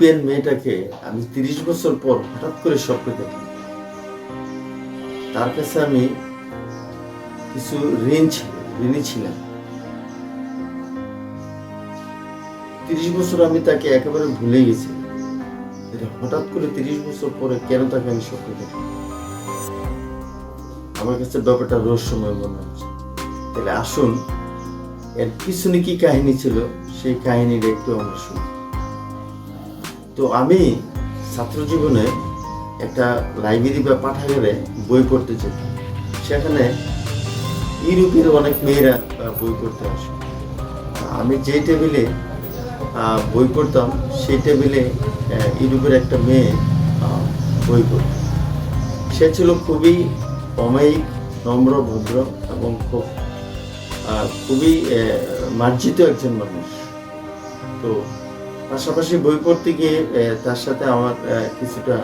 European মেয়েটাকে আমি তিরিশ বছর পর হঠাৎ করে স্বপ্নে দেখি তার কাছে আমি কিছু ঋণ ছিল ঋণী ছিলাম। তিরিশ বছর আমি তাকে একেবারে ভুলে গেছি। হঠাৎ করে তিরিশ বছর পরে কেন তাকে আমি স্বপ্নে দেখি আমার কাছে ব্যাপারটা রহস্যময় মনে হচ্ছে। তাহলে আসুন, এর পিছনে কি কাহিনী ছিল, সেই কাহিনীটা একটু আমরা শুনি। তো আমি ছাত্র জীবনে একটা লাইব্রেরি বা পাঠাগারে বই পড়তে যেতাম। সেখানে ইউরোপের অনেক মেয়েরা বই পড়তে আসে আমি যে টেবিলে বই পড়তাম সেই টেবিলে ইউরোপের একটা মেয়ে বই পড়ত সে ছিল খুবই অমায়িক, নম্র, ভদ্র এবং খুব খুবই মার্জিত একজন মানুষ। তো পাশাপাশি বই পড়তে গিয়ে তার সাথে আমার কিছুটা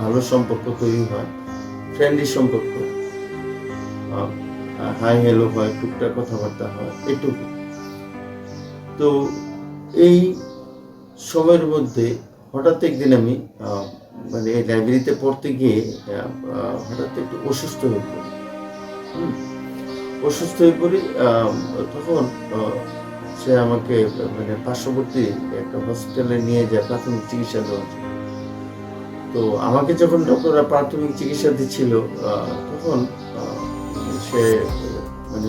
ভালো সম্পর্ক তৈরি হয়। ফ্রেন্ডলি সম্পর্ক। হাই হ্যালো হয়, টুকটাক কথাবার্তা হয়, এটুকু। তো এই সময়ের মধ্যে হঠাৎ একদিন আমি মানে লাইব্রেরিতে পড়তে গিয়ে হঠাৎ একটু অসুস্থ হয়ে পড়ি। অসুস্থ হয়ে পড়ি তখন সে আমাকে মানে পার্শ্ববর্তী একটা হসপিটালে নিয়ে যায় প্রাথমিক চিকিৎসা দেওয়ার জন্য। তো আমাকে যখন ডক্টররা প্রাথমিক চিকিৎসা দিচ্ছিল তখন সে মানে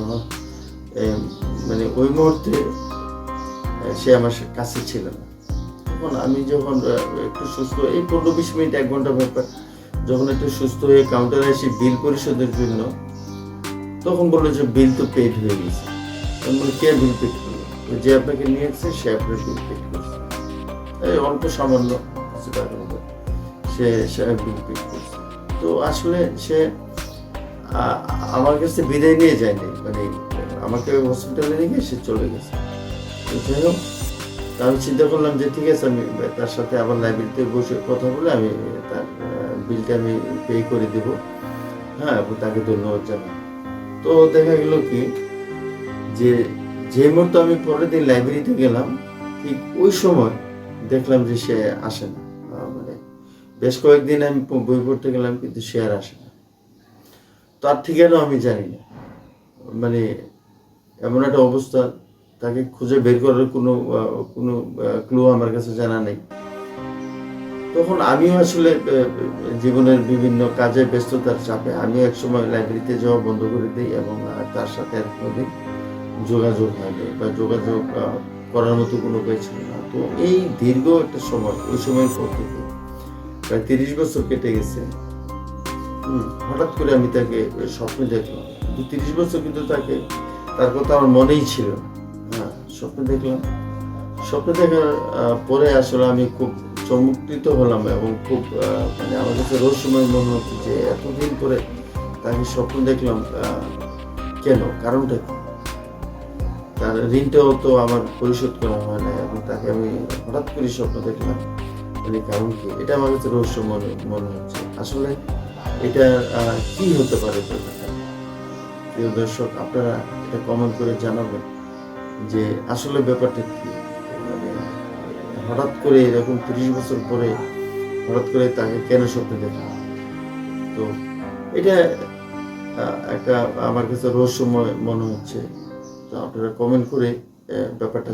মানে ওই মুহূর্তে, সে আমার কাছে ছিল না। তখন আমি যখন একটু সুস্থ, এই পনেরো বিশ মিনিট, এক ঘণ্টা ব্যাপার যখন একটু সুস্থ হয়ে কাউন্টারে এসে বিল পরিশোধের জন্য, তখন বলল যে বিল তো পেড হয়ে গেছে। কে বিল পেড যে আপনাকে নিয়ে এসেছে সে আপনার পেড করছে। এই অল্প সামান্য কিছু টাকার মতো সে সে পেড করছে। তো আসলে সে আমার কাছে বিদায় নিয়ে যায়নি। মানে আমাকে হসপিটালে নিয়ে সে চলে গেছে। যাই হোক আমি চিন্তা করলাম যে ঠিক আছে, আমি তার সাথে আবার লাইব্রেরিতে বসে কথা বলে আমি তার বিলটা আমি পে করে দেব। হ্যাঁ তাকে ধন্যবাদ জানাই। তো দেখা গেল কি, যে যে মুহূর্তে আমি পরের দিন লাইব্রেরিতে গেলাম, ঠিক ওই সময় দেখলাম যে সে আসে না। মানে বেশ কয়েকদিন আমি বই পড়তে গেলাম, কিন্তু সে আর আসে না। তার ঠিকানা আমি জানি না। মানে এমন একটা অবস্থা, তাকে খুঁজে বের করার কোনো কোনো ক্লু আমার কাছে জানা নেই। তখন আমিও আসলে জীবনের বিভিন্ন কাজে ব্যস্ততার চাপে, আমিও একসময় লাইব্রেরিতে যাওয়া বন্ধ করে দিই এবং তার সাথে আর যোগাযোগ হয়নি বা যোগাযোগ করার মতো কোনো উপায় ছিল না তো এই দীর্ঘ একটা সময়, ওই সময়ের পর থেকে প্রায় তিরিশ বছর কেটে গেছে। হঠাৎ করে আমি তাকে স্বপ্নে দেখলাম। কিন্তু তিরিশ বছর কিন্তু তাকে, তার কথা আমার মনেই ছিল। হ্যাঁ স্বপ্নে দেখলাম। স্বপ্নে দেখার পরে আসলে আমি খুব চমৎকৃত হলাম এবং খুব মানে আমার কাছে রহস্যময় মনে হচ্ছে যে এতদিন পরে তাকে স্বপ্ন দেখলাম কেন? কারণটা কি? তার ঋণটাও তো আমার পরিশোধ করা হয় না এবং তাকে আমি হঠাৎ করে স্বপ্ন দেখলাম। মানে কারণ কি? এটা আমার কাছে রহস্য মনে মনে হচ্ছে। আসলে এটা কি হতে পারে প্রিয় দর্শক, আপনারা এটা কমেন্ট করে জানাবেন যে আসলে ব্যাপারটা কি? মানে হঠাৎ করে এরকম তিরিশ বছর পরে হঠাৎ করে তাকে কেন স্বপ্নে দেখলাম? তো এটা একটা আমার কাছে রহস্যময় মনে হচ্ছে। তো আপনারা কমেন্ট করে ব্যাপারটা